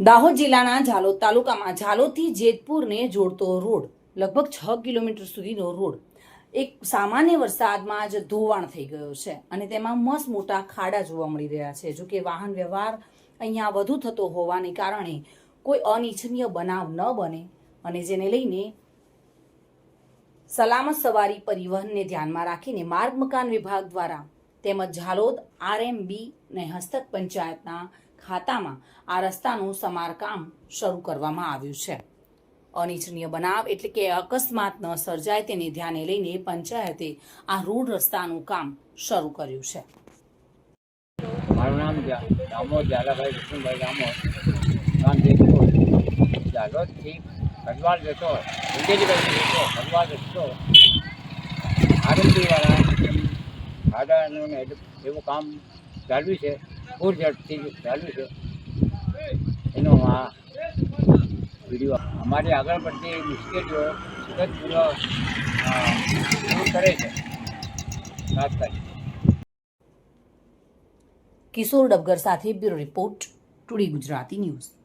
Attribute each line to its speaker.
Speaker 1: દાહોદ જિલ્લાના ઝાલોદ તાલુકામાં ઝાલોદથી જેતપુરને જોડતો રોડ, લગભગ છ કિલોમીટર સુધીનો રોડ. એક સામાન્ય વરસાદમાં જ ધોવાણ થઈ ગયો છે અને તેમાં મસ્ત મોટા ખાડા જોવા મળી રહ્યા છે. જોકે વાહન વ્યવહાર અહીંયા વધુ થતો હોવાને કારણે કોઈ અનિચ્છનીય બનાવ ન બને અને જેને લઈને સલામત સવારી પરિવહનને ધ્યાનમાં રાખીને માર્ગ મકાન વિભાગ દ્વારા તેમજ ઝાલોદ આરએમબી ને હસ્તક પંચાયતના ખાતામાં આ રસ્તાનું સમારકામ શરૂ કરવામાં આવ્યું છે. અનિચ્છનીય બનાવ એટલે કે અકસ્માત ન સર્જાય તેને ધ્યાને લઈને પંચાયતે આ રોડ રસ્તાનું કામ શરૂ કર્યું છે.
Speaker 2: મારું નામ દામોદ ઝાલાભાઈ, વિષ્ણુભાઈ દામોદ ગામ જેતપુર. ઝાલોદથી ખડવાળ જતો ઉંદેજીભાઈ જતો રસ્તો આરંભીવાળા ખાડાનું એવું કામ ચાલ્યું છે. પૂર ઝડપથી ચાલ્યું છે. એનો આ વીડિયો અમારી આગળ પડતી મુશ્કેલીઓ સુરતપૂર્વક પૂરો દૂર કરે છે. ખાસ કરી
Speaker 1: કિશોર ડબગર સાથે bureau report today Gujarati news.